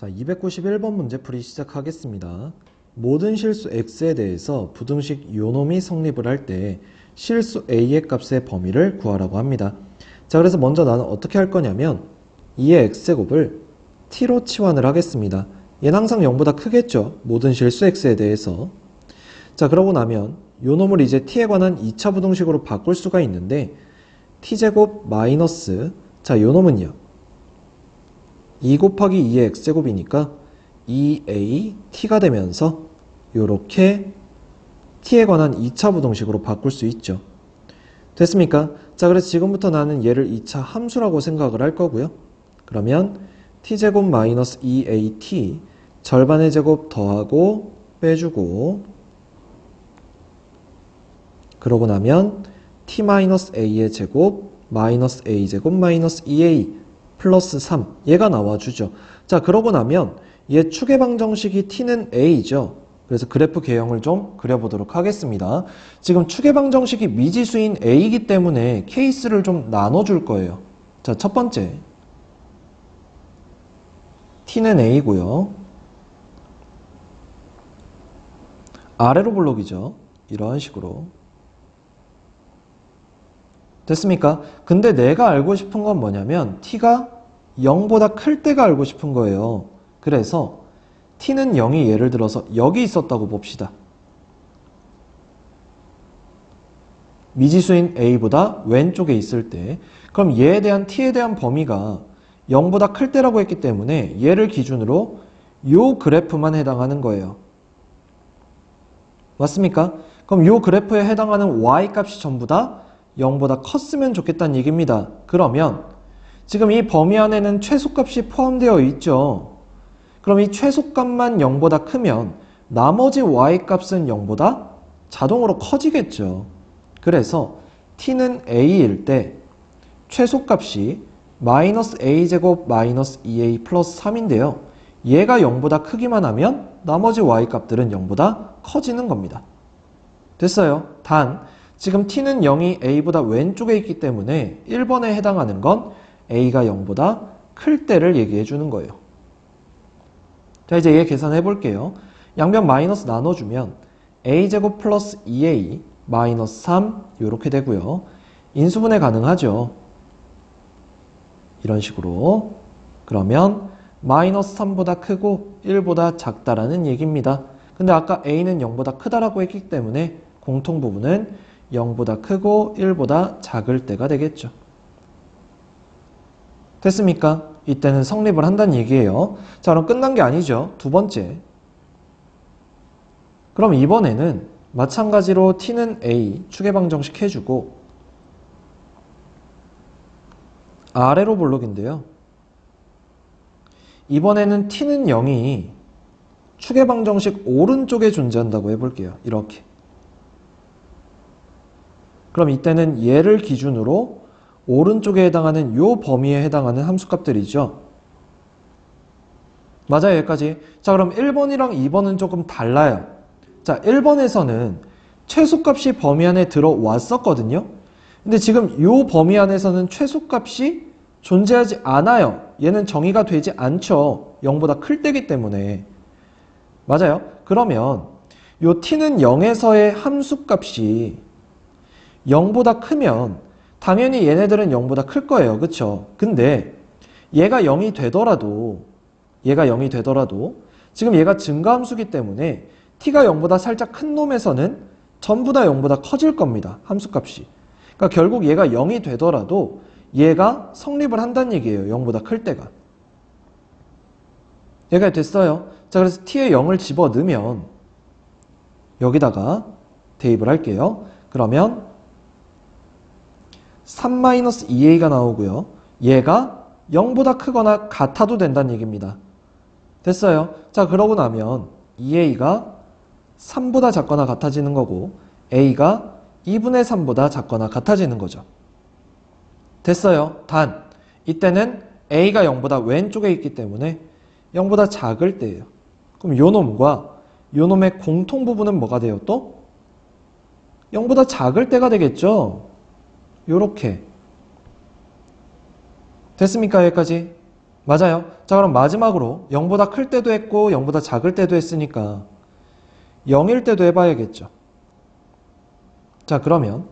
자, 291번 문제풀이 시작하겠습니다. 모든 실수 x에 대해서 부등식 요놈이 성립을 할 때 실수 a의 값의 범위를 구하라고 합니다. 자, 그래서 먼저 나는 어떻게 할 거냐면 2의 x제곱을 t로 치환을 하겠습니다. 얘는 항상 0보다 크겠죠. 모든 실수 x에 대해서. 자, 그러고 나면 요놈을 이제 t에 관한 2차 부등식으로 바꿀 수가 있는데 t제곱 마이너스 자, 요놈은요. 2 곱하기 2의 x제곱이니까 2a t가 되면서 요렇게 t에 관한 2차 부등식으로 바꿀 수 있죠. 됐습니까? 자, 그래서 지금부터 나는 얘를 2차 함수라고 생각을 할 거고요. 그러면 t제곱 마이너스 2at 절반의 제곱 더하고 빼주고 그러고 나면 t 마이너스 a의 제곱 마이너스 a 제곱 마이너스 2a 플러스 3 얘가 나와주죠. 자 그러고 나면 얘 축의 방정식이 t는 a죠. 그래서 그래프 개형을 좀 그려보도록 하겠습니다. 지금 축의 방정식이 미지수인 a이기 때문에 케이스를 좀 나눠줄 거예요. 자 첫 번째 t는 a고요. 아래로 블록이죠. 이런 식으로. 됐습니까? 근데 내가 알고 싶은 건 뭐냐면 t가 0보다 클 때가 알고 싶은 거예요. 그래서 t는 0이 예를 들어서 여기 있었다고 봅시다. 미지수인 a보다 왼쪽에 있을 때 그럼 얘에 대한 t에 대한 범위가 0보다 클 때라고 했기 때문에 얘를 기준으로 요 그래프만 해당하는 거예요. 맞습니까? 그럼 요 그래프에 해당하는 y 값이 전부 다 0보다 컸으면 좋겠다는 얘기입니다. 그러면 지금 이 범위 안에는 최소값이 포함되어 있죠. 그럼 이 최소값만 0보다 크면 나머지 y값은 0보다 자동으로 커지겠죠. 그래서 t는 a일 때 최소값이 마이너스 a제곱 마이너스 2a 플러스 3인데요. 얘가 0보다 크기만 하면 나머지 y값들은 0보다 커지는 겁니다. 됐어요. 단 지금 t는 0이 a보다 왼쪽에 있기 때문에 1번에 해당하는 건 a가 0보다 클 때를 얘기해 주는 거예요. 자 이제 얘 계산해 볼게요. 양변 마이너스 나눠주면 a제곱 플러스 2a 마이너스 3 이렇게 되고요. 인수분해 가능하죠. 이런 식으로 그러면 마이너스 3보다 크고 1보다 작다라는 얘기입니다. 근데 아까 a는 0보다 크다라고 했기 때문에 공통 부분은 0보다 크고 1보다 작을 때가 되겠죠. 됐습니까? 이때는 성립을 한다는 얘기예요. 자, 그럼 끝난 게 아니죠. 두 번째. 그럼 이번에는 마찬가지로 t는 a 축의 방정식 해주고 아래로 블록인데요. 이번에는 t는 0이 축의 방정식 오른쪽에 존재한다고 해볼게요. 이렇게. 그럼 이때는 얘를 기준으로 오른쪽에 해당하는 요 범위에 해당하는 함수값들이죠. 맞아요, 여기까지. 자, 그럼 1번이랑 2번은 조금 달라요. 자, 1번에서는 최소값이 범위 안에 들어왔었거든요. 근데 지금 요 범위 안에서는 최소값이 존재하지 않아요. 얘는 정의가 되지 않죠. 0보다 클 때기 때문에. 맞아요? 그러면 요 t는 0에서의 함수값이 0보다 크면 당연히 얘네들은 0보다 클 거예요. 그쵸? 근데 얘가 0이 되더라도 얘가 0이 되더라도 지금 얘가 증가함수기 때문에 t가 0보다 살짝 큰 놈에서는 전부 다 0보다 커질 겁니다. 함수값이. 그러니까 결국 얘가 0이 되더라도 얘가 성립을 한다는 얘기예요. 0보다 클 때가. 얘가 됐어요. 자, 그래서 t에 0을 집어 넣으면 여기다가 대입을 할게요. 그러면 3-2a가 나오고요. 얘가 0보다 크거나 같아도 된다는 얘기입니다. 됐어요. 자, 그러고 나면 2a가 3보다 작거나 같아지는 거고 a가 2분의 3보다 작거나 같아지는 거죠. 됐어요. 단 이때는 a가 0보다 왼쪽에 있기 때문에 0보다 작을 때예요. 그럼 요 놈과 요 놈의 공통 부분은 뭐가 돼요? 또 0보다 작을 때가 되겠죠. 요렇게 됐습니까? 여기까지? 맞아요. 자, 그럼 마지막으로 0보다 클 때도 했고 0보다 작을 때도 했으니까 0일 때도 해봐야겠죠. 자, 그러면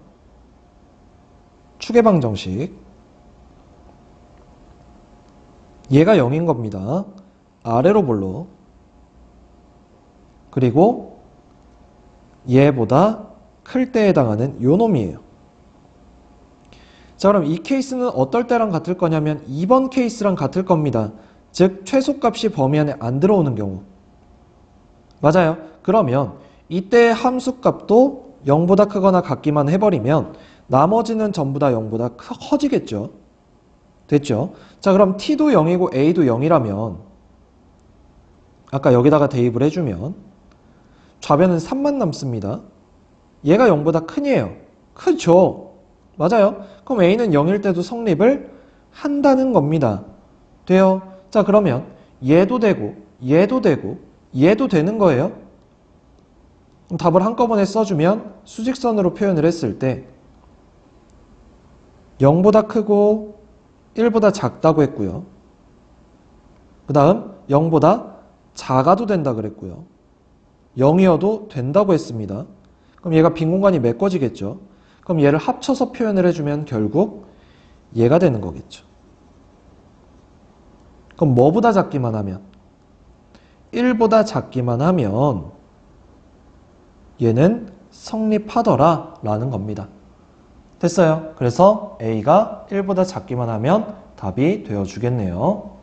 추계방 정식 얘가 0인 겁니다. 아래로 볼로 그리고 얘보다 클 때에 해당하는 요 놈이에요. 자, 그럼 이 케이스는 어떨 때랑 같을 거냐면 2번 케이스랑 같을 겁니다. 즉, 최소값이 범위 안에 안 들어오는 경우. 맞아요. 그러면 이때 함수값도 0보다 크거나 같기만 해버리면 나머지는 전부 다 0보다 크- 커지겠죠. 됐죠? 자, 그럼 t도 0이고 a도 0이라면 아까 여기다가 대입을 해주면 좌변은 3만 남습니다. 얘가 0보다 크니에요. 크죠? 맞아요. 그럼 a는 0일 때도 성립을 한다는 겁니다. 돼요? 자, 그러면 얘도 되고, 얘도 되고, 얘도 되는 거예요. 그럼 답을 한꺼번에 써주면 수직선으로 표현을 했을 때 0보다 크고 1보다 작다고 했고요. 그 다음 0보다 작아도 된다 그랬고요. 0이어도 된다고 했습니다. 그럼 얘가 빈 공간이 메꿔지겠죠. 그럼 얘를 합쳐서 표현을 해주면 결국 얘가 되는 거겠죠. 그럼 뭐보다 작기만 하면 1보다 작기만 하면 얘는 성립하더라 라는 겁니다. 됐어요. 그래서 A가 1보다 작기만 하면 답이 되어 주겠네요.